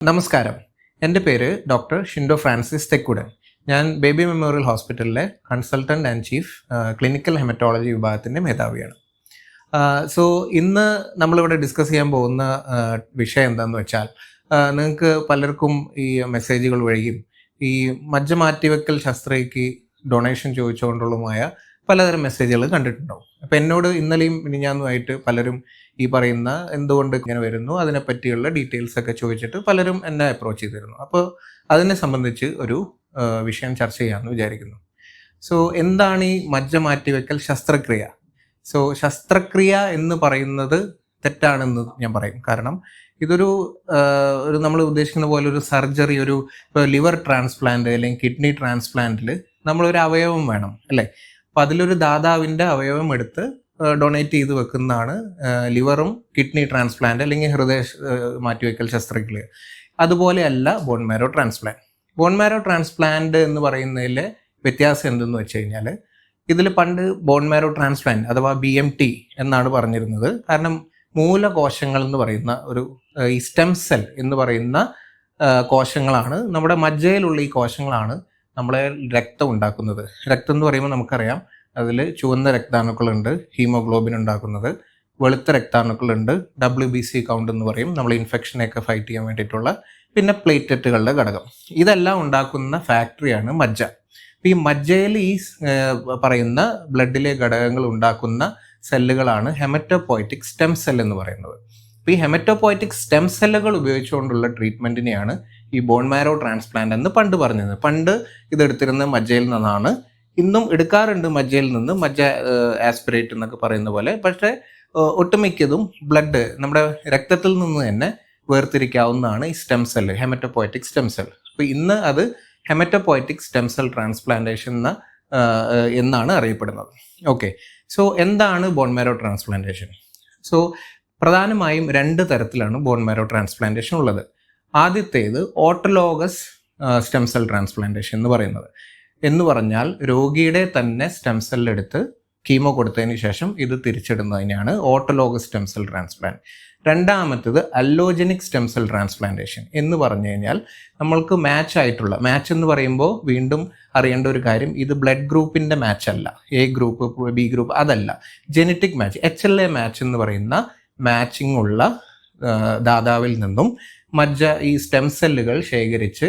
നമസ്കാരം. എന്റെ പേര് ഡോക്ടർ ഷിൻഡോ ഫ്രാൻസിസ് തെക്കുടൻ. ഞാൻ ബേബി മെമ്മോറിയൽ ഹോസ്പിറ്റലിലെ consultant and chief clinical haematology വിഭാഗത്തിന്റെ മേധാവിയാണ്. സോ ഇന്ന് നമ്മളിവിടെ ഡിസ്കസ് ചെയ്യാൻ പോകുന്ന വിഷയം എന്താണെന്ന് വെച്ചാൽ നിങ്ങൾക്ക് പലർക്കും ഈ മെസ്സേജുകൾ വഴിയും ഈ മജ്ജ മാറ്റിവെക്കൽ ശസ്ത്രയ്ക്ക് ഡൊണേഷൻ ചോദിച്ചുകൊണ്ടുള്ളതുമായ പലതരം മെസ്സേജുകൾ കണ്ടിട്ടുണ്ടാവും. അപ്പം എന്നോട് ഇന്നലെയും മിനിഞ്ഞാന്നുമായിട്ട് പലരും ഈ പറയുന്ന എന്തുകൊണ്ട് ഇങ്ങനെ വരുന്നു അതിനെപ്പറ്റിയുള്ള ഡീറ്റെയിൽസ് ഒക്കെ ചോദിച്ചിട്ട് പലരും എന്നെ അപ്രോച്ച് ചെയ്തിരുന്നു. അപ്പോൾ അതിനെ സംബന്ധിച്ച് ഒരു വിഷയം ചർച്ച ചെയ്യാമെന്ന് വിചാരിക്കുന്നു. സോ എന്താണ് ഈ മജ്ജ മാറ്റിവെക്കൽ ശസ്ത്രക്രിയ? സോ ശസ്ത്രക്രിയ എന്ന് പറയുന്നത് തെറ്റാണെന്ന് ഞാൻ പറയും. കാരണം ഇതൊരു ഒരു നമ്മൾ ഉദ്ദേശിക്കുന്ന പോലെ ഒരു സർജറി ഒരു ഇപ്പോൾ ലിവർ ട്രാൻസ്പ്ലാന്റ് അല്ലെങ്കിൽ കിഡ്നി ട്രാൻസ്പ്ലാന്റിൽ നമ്മളൊരു അവയവം വേണം അല്ലേ? അപ്പം അതിലൊരു ദാതാവിന്റെ അവയവം എടുത്ത് ഡൊണേറ്റ് ചെയ്ത് വെക്കുന്നതാണ് ലിവറും കിഡ്നി ട്രാൻസ്പ്ലാന്റ് അല്ലെങ്കിൽ ഹൃദയ മാറ്റിവെക്കൽ ശസ്ത്രക്രിയ. അതുപോലെയല്ല bone marrow transplant bone marrow transplant എന്ന് പറയുന്നതിലെ വ്യത്യാസം എന്തെന്ന് വെച്ച് കഴിഞ്ഞാൽ ഇതിൽ പണ്ട് ബോൺ മാരോ ട്രാൻസ്പ്ലാന്റ് അഥവാ ബി എം ടി എന്നാണ് പറഞ്ഞിരുന്നത്. കാരണം മൂലകോശങ്ങൾ എന്ന് പറയുന്ന ഒരു ഈ സ്റ്റെം സെൽ എന്ന് പറയുന്ന കോശങ്ങളാണ്. നമ്മുടെ മജ്ജയിലുള്ള ഈ കോശങ്ങളാണ് നമ്മളെ രക്തം ഉണ്ടാക്കുന്നത്. രക്തം എന്ന് പറയുമ്പോൾ നമുക്കറിയാം അതിൽ ചുവന്ന രക്താണുക്കളുണ്ട് ഹീമോഗ്ലോബിൻ ഉണ്ടാക്കുന്നത്. വെളുത്ത രക്താണുക്കളുണ്ട് ഡബ്ല്യു ബി സി കൗണ്ട് എന്ന് പറയും. നമ്മൾ ഇൻഫെക്ഷനെയൊക്കെ ഫൈറ്റ് ചെയ്യാൻ വേണ്ടിയിട്ടുള്ള പിന്നെ പ്ലേറ്ററ്റുകളുടെ ഘടകം. ഇതെല്ലാം ഉണ്ടാക്കുന്ന ഫാക്ടറിയാണ് മജ്ജ. ഈ മജ്ജയിൽ ഈ പറയുന്ന ബ്ലഡിലെ ഘടകങ്ങൾ ഉണ്ടാക്കുന്ന സെല്ലുകളാണ് ഹെമറ്റോപോയറ്റിക് സ്റ്റെം സെൽ എന്ന് പറയുന്നത്. ഈ ഹെമറ്റോപോയറ്റിക് സ്റ്റെം സെല്ലുകൾ ഉപയോഗിച്ചുകൊണ്ടുള്ള ട്രീറ്റ്മെന്റിനെയാണ് ഈ ബോൺ മാരോ ട്രാൻസ്പ്ലാന്റ് എന്ന് പണ്ട് പറഞ്ഞത് പണ്ട് ഇതെടുത്തിരുന്ന മജ്ജയിൽ നിന്നാണ് ഇന്നും എടുക്കാറുണ്ട് മജ്ജയിൽ നിന്ന് മജ്ജ ആസ്പിറേറ്റ് എന്നൊക്കെ പറയുന്ന പോലെ. പക്ഷേ ഒട്ടുമിക്കതും ബ്ലഡ് നമ്മുടെ രക്തത്തിൽ നിന്ന് തന്നെ വേർതിരിക്കാവുന്നതാണ് ഈ stem cell haematopoietic stem cell അപ്പോൾ ഇന്ന് അത് ഹെമറ്റോപോയറ്റിക് സ്റ്റെം സെൽ ട്രാൻസ്പ്ലാന്റേഷൻ എന്ന എന്നാണ് അറിയപ്പെടുന്നത്. ഓക്കെ. സോ എന്താണ് ബോൺ മാരോ ട്രാൻസ്പ്ലാന്റേഷൻ സോ പ്രധാനമായും രണ്ട് തരത്തിലാണ് ബോൺ മാരോ ട്രാൻസ്പ്ലാന്റേഷൻ ഉള്ളത്. ആദ്യത്തേത് ഓട്ടലോഗസ് സ്റ്റെം സെൽ ട്രാൻസ്പ്ലാന്റേഷൻ എന്ന് പറയുന്നത്. എന്ന് പറഞ്ഞാൽ രോഗിയുടെ തന്നെ സ്റ്റെം സെൽ എടുത്ത് കീമോ കൊടുത്തതിന് ശേഷം ഇത് തിരിച്ചിടുന്നതിനാണ് ഓട്ടോലോഗ് സ്റ്റെം സെൽ ട്രാൻസ്പ്ലാന്റ് രണ്ടാമത്തേത് അല്ലോജനിക് സ്റ്റെം സെൽ ട്രാൻസ്പ്ലാന്റേഷൻ എന്ന് പറഞ്ഞു കഴിഞ്ഞാൽ നമ്മൾക്ക് മാച്ച് ആയിട്ടുള്ള മാച്ച് എന്ന് പറയുമ്പോൾ വീണ്ടും അറിയേണ്ട ഒരു കാര്യം ഇത് ബ്ലഡ് ഗ്രൂപ്പിന്റെ മാച്ച് അല്ല. എ ഗ്രൂപ്പ് ബി ഗ്രൂപ്പ് അതല്ല. Genetic match H L A match എന്ന് പറയുന്ന മാച്ചിങ് ഉള്ള ദാതാവിൽ നിന്നും മജ്ജ ഈ സ്റ്റെം സെല്ലുകൾ ശേഖരിച്ച്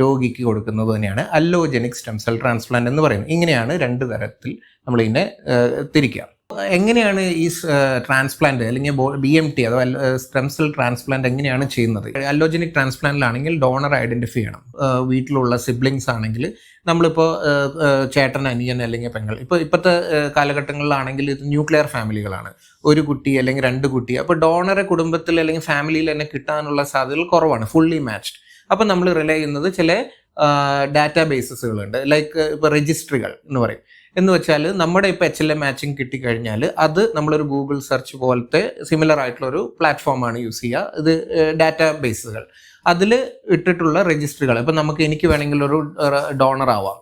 രോഗിക്ക് കൊടുക്കുന്നത് തന്നെയാണ്. അല്ലോജനിക് സ്റ്റെം സെൽ ട്രാൻസ്പ്ലാന്റ് എന്ന് പറയുന്നത് ഇങ്ങനെയാണ് രണ്ട് തരത്തിൽ നമ്മൾ ഇതിനെ തിരിക്കുക. എങ്ങനെയാണ് ഈ ട്രാൻസ്പ്ലാന്റ് അല്ലെങ്കിൽ ബി എം ടി അഥവാ സ്റ്റെം സെൽ ട്രാൻസ്പ്ലാന്റ് എങ്ങനെയാണ് ചെയ്യുന്നത്? അല്ലോജനിക് ട്രാൻസ്പ്ലാന്റിലാണെങ്കിൽ ഡോണർ ഐഡന്റിഫൈ ചെയ്യണം. വീട്ടിലുള്ള സിബ്ലിങ്സ് ആണെങ്കിൽ നമ്മളിപ്പോൾ ചേട്ടൻ അനിയൻ അല്ലെങ്കിൽ പെങ്ങൾ ഇപ്പോൾ ഇപ്പോഴത്തെ കാലഘട്ടങ്ങളിലാണെങ്കിൽ ഇത് ന്യൂക്ലിയർ ഫാമിലികളാണ് ഒരു കുട്ടി അല്ലെങ്കിൽ രണ്ട് കുട്ടി. അപ്പോൾ ഡോണറെ കുടുംബത്തിൽ അല്ലെങ്കിൽ ഫാമിലിയിൽ തന്നെ കിട്ടാനുള്ള സാധ്യതകൾ കുറവാണ്. ഫുള്ളി മാച്ച്ഡ് അപ്പം നമ്മൾ റിലേ ചെയ്യുന്നത് ചില ഡാറ്റാ ബേസസുകളുണ്ട് ലൈക്ക് ഇപ്പോൾ രജിസ്ട്രികൾ എന്ന് പറയും. എന്ന് വെച്ചാൽ നമ്മുടെ ഇപ്പോൾ എച്ച് എൽ എ മാച്ചിങ് കിട്ടിക്കഴിഞ്ഞാൽ അത് നമ്മളൊരു ഗൂഗിൾ സെർച്ച് പോലത്തെ സിമിലർ ആയിട്ടുള്ള ഒരു പ്ലാറ്റ്ഫോമാണ് യൂസ് ചെയ്യുക. ഇത് ഡാറ്റാ ബേസുകൾ അതിൽ ഇട്ടിട്ടുള്ള രജിസ്ട്രികൾ ഇപ്പം നമുക്ക് എനിക്ക് വേണമെങ്കിൽ ഒരു ഡോണർ ആവാം.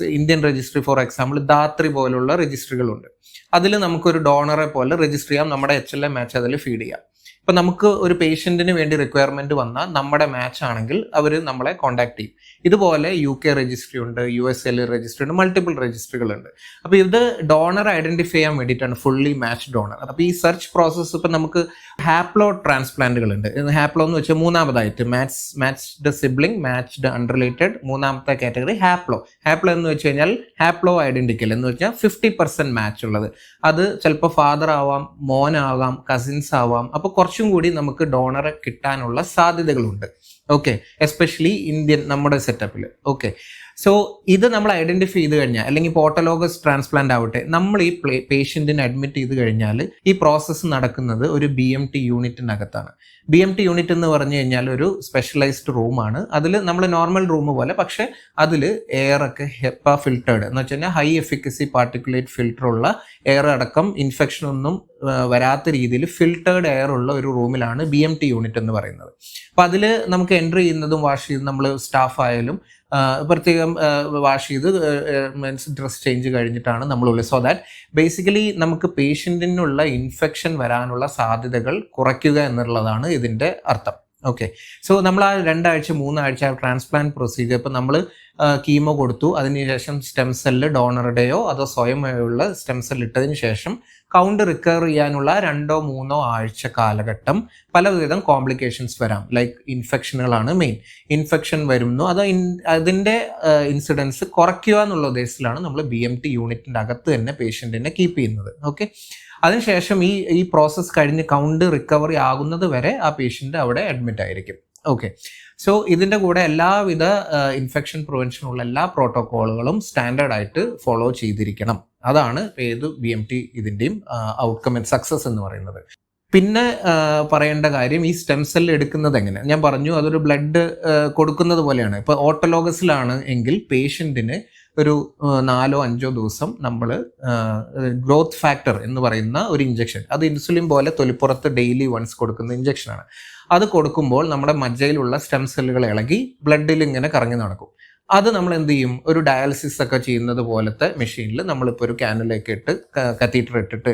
Indian registry for example Dhatri പോലുള്ള രജിസ്ട്രികളുണ്ട് അതിൽ നമുക്കൊരു ഡോണറെ പോലെ രജിസ്റ്റർ ചെയ്യാം. നമ്മുടെ എച്ച് എൽ എ മാച്ച് അതിൽ ഫീഡ് ചെയ്യാം. ഇപ്പം നമുക്ക് ഒരു പേഷ്യന്റിന് വേണ്ടി റിക്വയർമെന്റ് വന്നാൽ നമ്മുടെ മാച്ച് ആണെങ്കിൽ അവർ നമ്മളെ കോൺടാക്ട് ചെയ്യും. ഇതുപോലെ യു കെ രജിസ്ട്രി ഉണ്ട് യു എസ് എൽ രജിസ്ട്രി ഉണ്ട് മൾട്ടിപ്പിൾ രജിസ്ട്രികളുണ്ട് അപ്പോൾ ഇത് ഡോണർ ഐഡന്റിഫൈ ചെയ്യാൻ വേണ്ടിയിട്ടാണ് ഫുള്ളി മാച്ച് ഡോണർ അപ്പോൾ ഈ സെർച്ച് പ്രോസസ്സ് ഇപ്പം നമുക്ക് ഹാപ്ലോ ട്രാൻസ്പ്ലാന്റുകൾ ഉണ്ട് ഹാപ്ലോ എന്ന് വെച്ചാൽ മൂന്നാമതായിട്ട് match matched sibling matched unrelated മൂന്നാമത്തെ കാറ്റഗറി ഹാപ്ലോ ഹാപ്ലോ എന്ന് വെച്ച് കഴിഞ്ഞാൽ ഹാപ്ലോ ഐഡന്റിക്കൽ എന്ന് വെച്ചാൽ ഫിഫ്റ്റി പെർസെന്റ് മാച്ച് ഉള്ളത്. അത് ചിലപ്പോൾ ഫാദർ ആവാം മോനാവാം കസിൻസ് ആവാം അപ്പോൾ കുറച്ചും കൂടി നമുക്ക് ഡോണറെ കിട്ടാനുള്ള സാധ്യതകളുണ്ട്. ഓക്കെ എസ്പെഷ്യലി ഇന്ത്യൻ നമ്മുടെ സെറ്റപ്പിൽ ഓക്കെ സോ ഇത് നമ്മൾ ഐഡന്റിഫൈ ചെയ്ത് കഴിഞ്ഞാൽ അല്ലെങ്കിൽ പോർട്ടലോഗസ് ട്രാൻസ്പ്ലാന്റ് ആവട്ടെ നമ്മൾ ഈ പേഷ്യന്റിനെ അഡ്മിറ്റ് ചെയ്ത് കഴിഞ്ഞാൽ ഈ പ്രോസസ്സ് നടക്കുന്നത് ഒരു ബി എം ടി യൂണിറ്റിനകത്താണ് ബി എം ടി യൂണിറ്റ് എന്ന് പറഞ്ഞു കഴിഞ്ഞാൽ ഒരു സ്പെഷ്യലൈസ്ഡ് റൂമാണ് അതിൽ നമ്മൾ നോർമൽ റൂം പോലെ പക്ഷെ അതിൽ എയർ ഒക്കെ ഹെപ്പ ഫിൽറ്റേഡ് എന്ന് വെച്ച് കഴിഞ്ഞാൽ ഹൈ എഫിക്കസി പാർട്ടിക്കുലേറ്റ് ഫിൽറ്റർ ഉള്ള എയർ അടക്കം ഇൻഫെക്ഷൻ ഒന്നും വരാത്ത രീതിയിൽ ഫിൽറ്റേർഡ് എയർ ഉള്ള ഒരു റൂമിലാണ് ബി എം ടി യൂണിറ്റ് എന്ന് പറയുന്നത്. അപ്പം അതിൽ നമുക്ക് എൻട്രി ചെയ്യുന്നതും വാഷ് ചെയ്യുന്നതും നമ്മൾ സ്റ്റാഫ് ആയാലും പ്രത്യേകം വാഷ് ചെയ്ത് മീൻസ് ഡ്രസ് ചേഞ്ച് കഴിഞ്ഞിട്ടാണ് നമ്മളുള്ളത്. സോ ദാറ്റ് ബേസിക്കലി നമുക്ക് പേഷ്യന്റിനുള്ള ഇൻഫെക്ഷൻ വരാനുള്ള സാധ്യതകൾ കുറയ്ക്കുക എന്നുള്ളതാണ് ഇതിന്റെ അർത്ഥം. ഓക്കെ സോ നമ്മൾ ആ രണ്ടാഴ്ച മൂന്നാഴ്ച ട്രാൻസ്പ്ലാന്റ് പ്രൊസീജിയർ ഇപ്പം നമ്മൾ കീമോ കൊടുത്തു. അതിനുശേഷം സ്റ്റെം സെല്ല് ഡോണറുടെയോ അതോ സ്വയമേയുള്ള സ്റ്റെം സെല്ല് ഇട്ടതിന് ശേഷം കൗണ്ട് റിക്കവർ ചെയ്യാനുള്ള രണ്ടോ മൂന്നോ ആഴ്ച കാലഘട്ടം പലവിധം കോംപ്ലിക്കേഷൻസ് വരാം. ലൈക്ക് ഇൻഫെക്ഷനുകളാണ് മെയിൻ ഇൻഫെക്ഷൻ വരുന്നു. അത് അതിന്റെ ഇൻസിഡൻസ് കുറയ്ക്കുക എന്നുള്ള ഉദ്ദേശത്തിലാണ് നമ്മൾ ബി എം ടി യൂണിറ്റിന്റെ അകത്ത് തന്നെ പേഷ്യന്റിനെ കീപ്പ് ചെയ്യുന്നത്. ഓക്കെ അതിനുശേഷം ഈ ഈ പ്രോസസ്സ് കഴിഞ്ഞ് കൗണ്ട് റിക്കവറി ആകുന്നത് വരെ ആ പേഷ്യന്റ് അവിടെ അഡ്മിറ്റ് ആയിരിക്കും. ഓക്കെ സോ ഇതിന്റെ കൂടെ എല്ലാവിധ ഇൻഫെക്ഷൻ പ്രിവെൻഷനുള്ള എല്ലാ പ്രോട്ടോക്കോളുകളും സ്റ്റാൻഡേർഡായിട്ട് ഫോളോ ചെയ്തിരിക്കണം. അതാണ് ഏത് ബി എം ടി ഇതിന്റെയും ഔട്ട്കം സക്സസ് എന്ന് പറയുന്നത്. പിന്നെ പറയേണ്ട കാര്യം ഈ സ്റ്റെം സെൽ എടുക്കുന്നത് എങ്ങനെ? ഞാൻ പറഞ്ഞു അതൊരു ബ്ലഡ് കൊടുക്കുന്നത് പോലെയാണ്. ഇപ്പോൾ ഓട്ടോലോഗസിലാണ് എങ്കിൽ പേഷ്യന്റിന് ഒരു നാലോ അഞ്ചോ ദിവസം നമ്മൾ ഗ്രോത്ത് ഫാക്ടർ എന്ന് പറയുന്ന ഒരു ഇഞ്ചക്ഷൻ അത് ഇൻസുലിൻ പോലെ തൊലിപ്പുറത്ത് ഡെയിലി വൺസ് കൊടുക്കുന്ന ഇഞ്ചക്ഷനാണ് അത് കൊടുക്കുമ്പോൾ നമ്മുടെ മജ്ജയിലുള്ള സ്റ്റെം സെല്ലുകൾ ഇളകി ബ്ലഡിൽ ഇങ്ങനെ കറങ്ങി നടക്കും. അത് നമ്മൾ എന്ത് ചെയ്യും? ഒരു ഡയാലിസിസ് ഒക്കെ ചെയ്യുന്നത് പോലത്തെ മെഷീനിൽ നമ്മളിപ്പോൾ ഒരു ക്യാനലൊക്കെ ഇട്ട് കത്തീറ്റർ ഇട്ടിട്ട്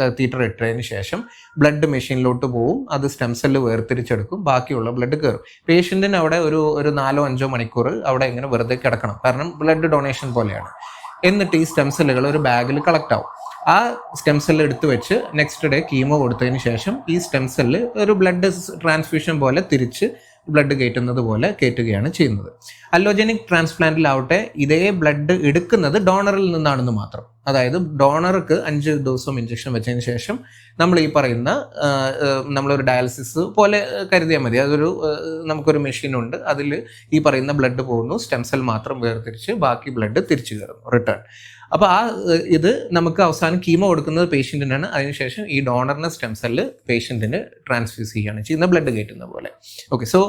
കത്തീറ്റർ ഇട്ടതിന് ശേഷം ബ്ലഡ് മെഷീനിലോട്ട് പോവും. അത് സ്റ്റെം സെല്ല് വേർതിരിച്ചെടുക്കും. ബാക്കിയുള്ള ബ്ലഡ് കയറും പേഷ്യന്റിന് അവിടെ ഒരു ഒരു നാലോ അഞ്ചോ മണിക്കൂർ അവിടെ ഇങ്ങനെ വെറുതെ കിടക്കണം. കാരണം ബ്ലഡ് ഡൊണേഷൻ പോലെയാണ്. എന്നിട്ട് ഈ സ്റ്റെം സെല്ലുകൾ ഒരു ബാഗിൽ കളക്ട് ആവും. ആ സ്റ്റെം സെല്ല് എടുത്തു വെച്ച് നെക്സ്റ്റ് ഡേ കീമോ കൊടുത്തതിന് ശേഷം ഈ സ്റ്റെം സെല്ല് ഒരു ബ്ലഡ് ട്രാൻസ്ഫ്യൂഷൻ പോലെ തിരിച്ച് ബ്ലഡ് കയറ്റുന്നത് പോലെ കയറ്റുകയാണ് ചെയ്യുന്നത്. അല്ലോജനിക് ട്രാൻസ്പ്ലാന്റിലാവട്ടെ ഇതേ ബ്ലഡ് എടുക്കുന്നത് ഡോണറിൽ നിന്നാണെന്ന് മാത്രം. അതായത് ഡോണർക്ക് അഞ്ച് ദിവസം ഇഞ്ചക്ഷൻ വെച്ചതിന് ശേഷം നമ്മൾ ഈ പറയുന്ന നമ്മളൊരു ഡയാലിസിസ് പോലെ കരുതിയാൽ മതി. അതൊരു നമുക്കൊരു മെഷീനുണ്ട് അതിൽ ഈ പറയുന്ന ബ്ലഡ് പോകുന്നു. സ്റ്റെം സെൽ മാത്രം വേർതിരിച്ച് ബാക്കി ബ്ലഡ് തിരിച്ചു കയറുന്നു റിട്ടേൺ അപ്പോൾ ആ ഇത് നമുക്ക് അവസാനം കീമോ കൊടുക്കുന്നത് പേഷ്യന്റിനാണ് അതിനുശേഷം ഈ ഡോണറിന് സ്റ്റെം സെല്ല് പേഷ്യന്റിന് ട്രാൻസ്ഫ്യൂസ് ചെയ്യുകയാണ് ചെയ്യുന്ന ബ്ലഡ് കയറ്റുന്ന പോലെ. ഓക്കെ സോ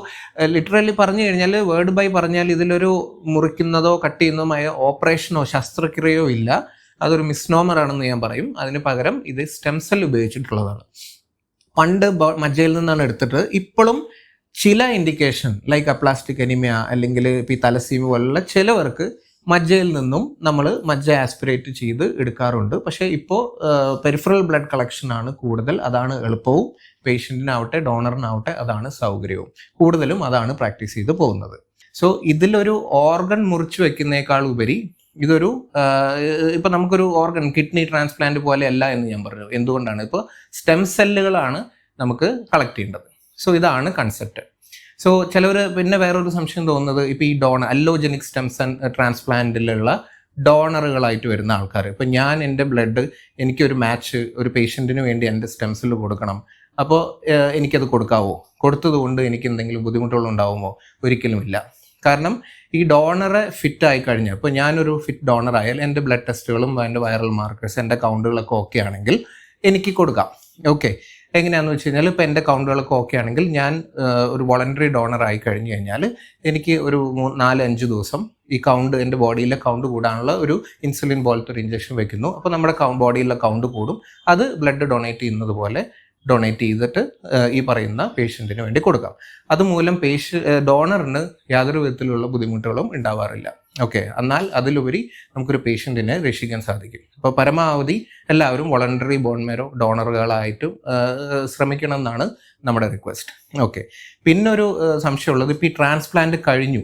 ലിറ്ററലി പറഞ്ഞു കഴിഞ്ഞാൽ വേർഡ് ബൈ പറഞ്ഞാൽ ഇതിലൊരു മുറിക്കുന്നതോ കട്ട് ചെയ്യുന്നതുമായ ഓപ്പറേഷനോ ശസ്ത്രക്രിയയോ ഇല്ല. അതൊരു മിസ്നോമർ ആണെന്ന് ഞാൻ പറയും. അതിന് പകരം ഇത് സ്റ്റെം സെൽ ഉപയോഗിച്ചിട്ടുള്ളതാണ്. പണ്ട് മജ്ജയിൽ നിന്നാണ് എടുത്തിട്ട് ഇപ്പോഴും ചില ഇൻഡിക്കേഷൻ ലൈക്ക് അപ്ലാസ്റ്റിക് അനിമിയ അല്ലെങ്കിൽ ഇപ്പം ഈ തലസീമ പോലുള്ള ചിലവർക്ക് മജ്ജയിൽ നിന്നും നമ്മൾ മജ്ജ ആസ്പിറേറ്റ് ചെയ്ത് എടുക്കാറുണ്ട്. പക്ഷേ ഇപ്പോൾ പെരിഫറൽ ബ്ലഡ് കളക്ഷൻ ആണ് കൂടുതൽ. അതാണ് എളുപ്പവും. പേഷ്യന്റിനാവട്ടെ ഡോണറിനാവട്ടെ അതാണ് സൗകര്യവും. കൂടുതലും അതാണ് പ്രാക്ടീസ് ചെയ്ത് പോകുന്നത്. സോ ഇതിലൊരു ഓർഗൻ മുറിച്ചു വെക്കുന്നേക്കാൾ ഉപരി ഇതൊരു ഇപ്പം നമുക്കൊരു ഓർഗൻ കിഡ്നി ട്രാൻസ്പ്ലാന്റ് പോലെ അല്ല എന്ന് ഞാൻ പറഞ്ഞു. എന്തുകൊണ്ടാണ്? ഇപ്പോൾ സ്റ്റെം സെല്ലുകളാണ് നമുക്ക് കളക്ട് ചെയ്യേണ്ടത്. സോ ഇതാണ് കൺസെപ്റ്റ് സോ ചിലവർ പിന്നെ വേറൊരു സംശയം തോന്നുന്നത് ഇപ്പോൾ ഈ ഡോണർ അല്ലോജനിക് സ്റ്റെംസൺ ട്രാൻസ്പ്ലാന്റിലുള്ള ഡോണറുകളായിട്ട് വരുന്ന ആൾക്കാർ ഇപ്പം ഞാൻ എന്റെ ബ്ലഡ് എനിക്കൊരു മാച്ച് ഒരു പേഷ്യന്റിന് വേണ്ടി എന്റെ സ്റ്റെംസിൽ കൊടുക്കണം. അപ്പോൾ എനിക്കത് കൊടുക്കാവോ? കൊടുത്തത് കൊണ്ട് എനിക്ക് എന്തെങ്കിലും ബുദ്ധിമുട്ടുകൾ ഉണ്ടാവുമോ? ഒരിക്കലുമില്ല. കാരണം ഈ ഡോണറെ ഫിറ്റ് ആയി കഴിഞ്ഞാൽ ഇപ്പോൾ ഞാനൊരു ഫിറ്റ് ഡോണർ ആയാൽ എന്റെ ബ്ലഡ് ടെസ്റ്റുകളും എന്റെ വൈറൽ മാർക്കേഴ്സ് എന്റെ കൗണ്ടുകളൊക്കെ ഓക്കെ ആണെങ്കിൽ എനിക്ക് കൊടുക്കാം. ഓക്കെ എങ്ങനെയാണെന്ന് വെച്ച് കഴിഞ്ഞാൽ ഇപ്പോൾ എന്റെ കൗണ്ടുകളൊക്കെ ഓക്കെ ആണെങ്കിൽ ഞാൻ ഒരു വോളണ്ടറി ഡോണർ ആയി കഴിഞ്ഞു കഴിഞ്ഞാൽ എനിക്ക് ഒരു നാല് അഞ്ച് ദിവസം ഈ കൗണ്ട് എന്റെ ബോഡിയിലെ കൗണ്ട് കൂടാനുള്ള ഒരു ഇൻസുലിൻ പോലത്തെ ഒരു ഇഞ്ചക്ഷൻ വെക്കുന്നു. അപ്പോൾ നമ്മുടെ ബോഡിയിലെ കൗണ്ട് കൂടും. അത് ബ്ലഡ് ഡൊണേറ്റ് ചെയ്യുന്നത് പോലെ ഡൊണേറ്റ് ചെയ്തിട്ട് ഈ പറയുന്ന പേഷ്യന്റിന് വേണ്ടി കൊടുക്കാം. അതുമൂലം പേഷ്യ ഡോണറിന് യാതൊരു വിധത്തിലുള്ള ബുദ്ധിമുട്ടുകളും ഉണ്ടാവാറില്ല. ഓക്കെ എന്നാൽ അതിലുപരി നമുക്കൊരു പേഷ്യന്റിനെ രക്ഷിക്കാൻ സാധിക്കും. അപ്പോൾ പരമാവധി എല്ലാവരും വോളണ്ടറി ബോൺമേരോ ഡോണറുകളായിട്ടും ശ്രമിക്കണം എന്നാണ് നമ്മുടെ റിക്വസ്റ്റ് ഓക്കെ പിന്നൊരു സംശയമുള്ളത് ഇപ്പോൾ ഈ ട്രാൻസ്പ്ലാന്റ് കഴിഞ്ഞു.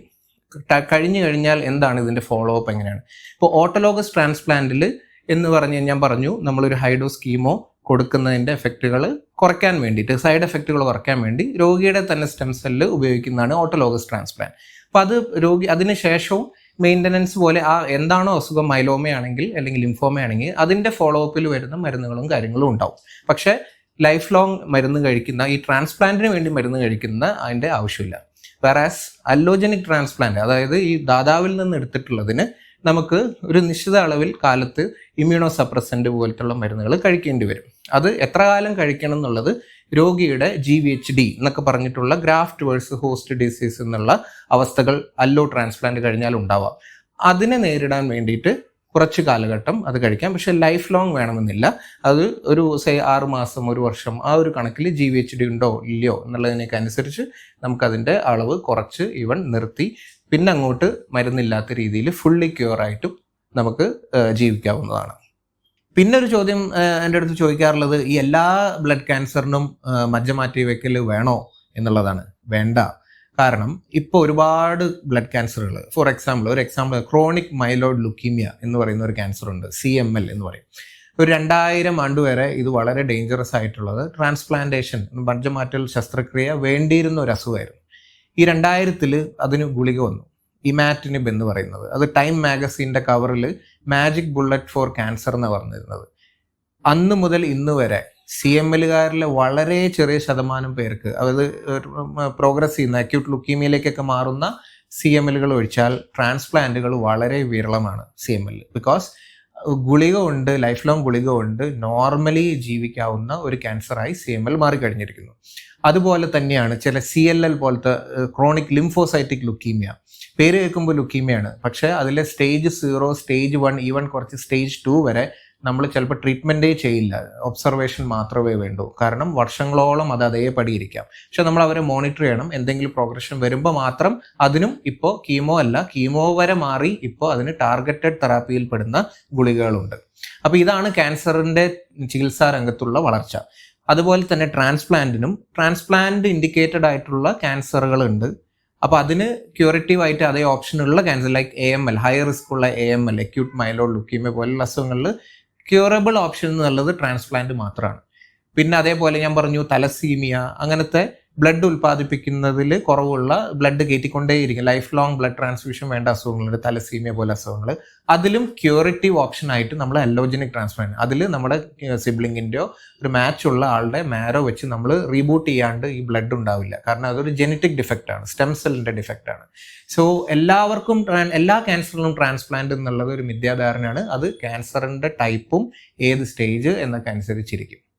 കഴിഞ്ഞു കഴിഞ്ഞാൽ എന്താണ് ഇതിന്റെ ഫോളോ അപ്പ് എങ്ങനെയാണ്? ഇപ്പോൾ ഓട്ടോലോഗസ് ട്രാൻസ്പ്ലാന്റിൽ എന്ന് പറഞ്ഞ് ഞാൻ പറഞ്ഞു നമ്മളൊരു ഹൈഡോ കീമോ കൊടുക്കുന്നതിന്റെ എഫക്റ്റുകൾ കുറയ്ക്കാൻ വേണ്ടിയിട്ട് സൈഡ് എഫക്റ്റുകൾ കുറയ്ക്കാൻ വേണ്ടി രോഗിയുടെ തന്നെ സ്റ്റെം സെല്ല് ഉപയോഗിക്കുന്നതാണ് ഓട്ടോലോഗസ് ട്രാൻസ്പ്ലാന്റ് അപ്പോൾ അത് രോഗി അതിന് ശേഷവും മെയിന്റനൻസ് പോലെ ആ എന്താണോ അസുഖം മൈലോമയാണെങ്കിൽ അല്ലെങ്കിൽ ലിംഫോമയാണെങ്കിൽ അതിന്റെ ഫോളോ അപ്പിൽ വരുന്ന മരുന്നുകളും കാര്യങ്ങളും ഉണ്ടാവും. പക്ഷേ ലൈഫ് ലോങ് മരുന്ന് കഴിക്കുന്ന ഈ ട്രാൻസ്പ്ലാന്റിന് വേണ്ടി മരുന്ന് കഴിക്കുന്ന അതിന്റെ ആവശ്യമില്ല. വെറാസ് അല്ലോജനിക് ട്രാൻസ്പ്ലാന്റ് അതായത് ഈ ദാതാവിൽ നിന്ന് എടുത്തിട്ടുള്ളതിന് നമുക്ക് ഒരു നിശ്ചിത അളവിൽ കാലത്ത് ഇമ്മ്യൂണോ സപ്രസന്റ് പോലത്തുള്ള മരുന്നുകൾ കഴിക്കേണ്ടി വരും. അത് എത്ര കാലം കഴിക്കണം എന്നുള്ളത് രോഗിയുടെ ജി വി എച്ച് ഡി എന്നൊക്കെ പറഞ്ഞിട്ടുള്ള ഗ്രാഫ്റ്റ് വേഴ്സ് ഹോസ്റ്റ് ഡിസീസ് എന്നുള്ള അവസ്ഥകൾ അല്ലോ ട്രാൻസ്പ്ലാന്റ് കഴിഞ്ഞാൽ ഉണ്ടാവാം. അതിനെ നേരിടാൻ വേണ്ടിയിട്ട് കുറച്ച് കാലഘട്ടം അത് കഴിക്കാം. പക്ഷെ ലൈഫ് ലോങ് വേണമെന്നില്ല. അത് ഒരു സേ ആറ് മാസം ഒരു വർഷം ആ ഒരു കണക്കിൽ ജി വി എച്ച് ഡി ഉണ്ടോ ഇല്ലയോ എന്നുള്ളതിനൊക്കെ അനുസരിച്ച് നമുക്കതിന്റെ അളവ് കുറച്ച് ഈവൻ നിർത്തി. പിന്നെ അങ്ങോട്ട് മരുന്നില്ലാത്ത രീതിയിൽ ഫുള്ളി ക്യൂർ ആയിട്ടും നമുക്ക് ജീവിക്കാവുന്നതാണ്. പിന്നെ ഒരു ചോദ്യം എന്റെ അടുത്ത് ചോദിക്കാറുള്ളത് ഈ എല്ലാ ബ്ലഡ് ക്യാൻസറിനും മജ്ജ മാറ്റി വെക്കൽ വേണോ എന്നുള്ളതാണ്. വേണ്ട. കാരണം ഇപ്പോൾ ഒരുപാട് ബ്ലഡ് ക്യാൻസറുകൾ ഫോർ എക്സാമ്പിൾ ഒരു എക്സാമ്പിൾ ക്രോണിക് മൈലോഡ് ലുക്കീമിയ എന്ന് പറയുന്ന ഒരു ക്യാൻസർ ഉണ്ട്. സി എം എൽ എന്ന് പറയും. ഒരു രണ്ടായിരം ആണ്ട് വരെ ഇത് വളരെ ഡേഞ്ചറസ് ആയിട്ടുള്ളത് ട്രാൻസ്പ്ലാന്റേഷൻ ബഞ്ചമാറ്റൽ ശസ്ത്രക്രിയ വേണ്ടിയിരുന്ന ഒരു അസുഖമായിരുന്നു. ഈ രണ്ടായിരത്തിൽ അതിന് ഗുളിക വന്നു. ഇമാറ്റിനിബ് എന്ന് പറയുന്നത്. അത് ടൈം മാഗസീന്റെ കവറിൽ മാജിക് ബുള്ളറ്റ് ഫോർ ക്യാൻസർ എന്ന് പറഞ്ഞിരുന്നത്. അന്ന് മുതൽ ഇന്ന് വരെ സി എം എല്ലുകാരിലെ വളരെ ചെറിയ ശതമാനം പേർക്ക് അതായത് പ്രോഗ്രസ് ചെയ്യുന്ന അക്യൂട്ട് ലുക്കീമിയയിലേക്കൊക്കെ മാറുന്ന സി എം എല്ലുകൾ ഒഴിച്ചാൽ ട്രാൻസ്പ്ലാന്റുകൾ വളരെ വിരളമാണ് സി എം എൽ ബിക്കോസ് ഗുളിക ഉണ്ട് ലൈഫ് ലോങ് ഗുളിക ഉണ്ട് നോർമലി ജീവിക്കാവുന്ന ഒരു ക്യാൻസറായി സി എം എൽ മാറിക്കഴിഞ്ഞിരിക്കുന്നു. അതുപോലെ തന്നെയാണ് ചില സി എൽ എൽ പോലത്തെ ക്രോണിക് ലിംഫോസൈറ്റിക് ലുക്കീമിയ പേര് കേൾക്കുമ്പോൾ ലുക്കീമിയാണ് പക്ഷേ അതിലെ stage zero stage one even കുറച്ച് സ്റ്റേജ് ടു വരെ നമ്മൾ ചിലപ്പോൾ ട്രീറ്റ്മെന്റേ ചെയ്യില്ല. ഒബ്സർവേഷൻ മാത്രമേ വേണ്ടൂ. കാരണം വർഷങ്ങളോളം അത് അതേപടി ഇരിക്കാം പക്ഷെ നമ്മൾ അവരെ മോണിറ്റർ ചെയ്യണം. എന്തെങ്കിലും പ്രോഗ്രഷൻ വരുമ്പോൾ മാത്രം അതിനും ഇപ്പോൾ കീമോ അല്ല കീമോ വരെ മാറി ഇപ്പോൾ അതിന് ടാർഗറ്റഡ് തെറാപ്പിയിൽ പെടുന്ന ഗുളികകളുണ്ട്. അപ്പോൾ ഇതാണ് ക്യാൻസറിന്റെ ചികിത്സാ രംഗത്തുള്ള വളർച്ച. അതുപോലെ തന്നെ ട്രാൻസ്പ്ലാന്റിനും ട്രാൻസ്പ്ലാന്റ് ഇൻഡിക്കേറ്റഡ് ആയിട്ടുള്ള ക്യാൻസറുകളുണ്ട് അപ്പോൾ അതിന് ക്യൂറേറ്റീവ് ആയിട്ട് അതേ ഓപ്ഷനുള്ള cancer like A M L high risk ഉള്ള A M L acute myeloid leukaemia പോലുള്ള അസുഖങ്ങളിൽ ക്യൂറബിൾ ഓപ്ഷൻ എന്നുള്ളത് ട്രാൻസ്പ്ലാന്റ് മാത്രമാണ് പിന്നെ അതേപോലെ ഞാൻ പറഞ്ഞു തലസീമിയ അങ്ങനത്തെ ബ്ലഡ് ഉൽപ്പാദിപ്പിക്കുന്നതിൽ കുറവുള്ള ബ്ലഡ് കയറ്റിക്കൊണ്ടേയിരിക്കും. ലൈഫ് ലോങ് ബ്ലഡ് ട്രാൻസ്ഫ്യൂഷൻ വേണ്ട അസുഖങ്ങളുണ്ട് തലസീമിയ പോലെ അസുഖങ്ങൾ. അതിലും ക്യൂറേറ്റീവ് ഓപ്ഷൻ ആയിട്ട് നമ്മൾ അലോജനിക് ട്രാൻസ്പ്ലാന്റ് അതിൽ നമ്മുടെ സിബ്ലിങ്ങിന്റെയോ ഒരു മാച്ച് ഉള്ള ആളുടെ മാരോ വെച്ച് നമ്മൾ റീബൂട്ട് ചെയ്യാണ്ട് ഈ ബ്ലഡ് ഉണ്ടാവില്ല. കാരണം അതൊരു ജനറ്റിക് ഡിഫക്റ്റ് ആണ് സ്റ്റെം സെല്ലിന്റെ ഡിഫക്റ്റ് ആണ്. സോ എല്ലാവർക്കും എല്ലാ ക്യാൻസറിനും ട്രാൻസ്പ്ലാന്റ് എന്നുള്ളത് ഒരു മിഥ്യാധാരണയാണ്. അത് ക്യാൻസറിന്റെ ടൈപ്പും ഏത് സ്റ്റേജ് എന്നൊക്കെ അനുസരിച്ചിരിക്കും.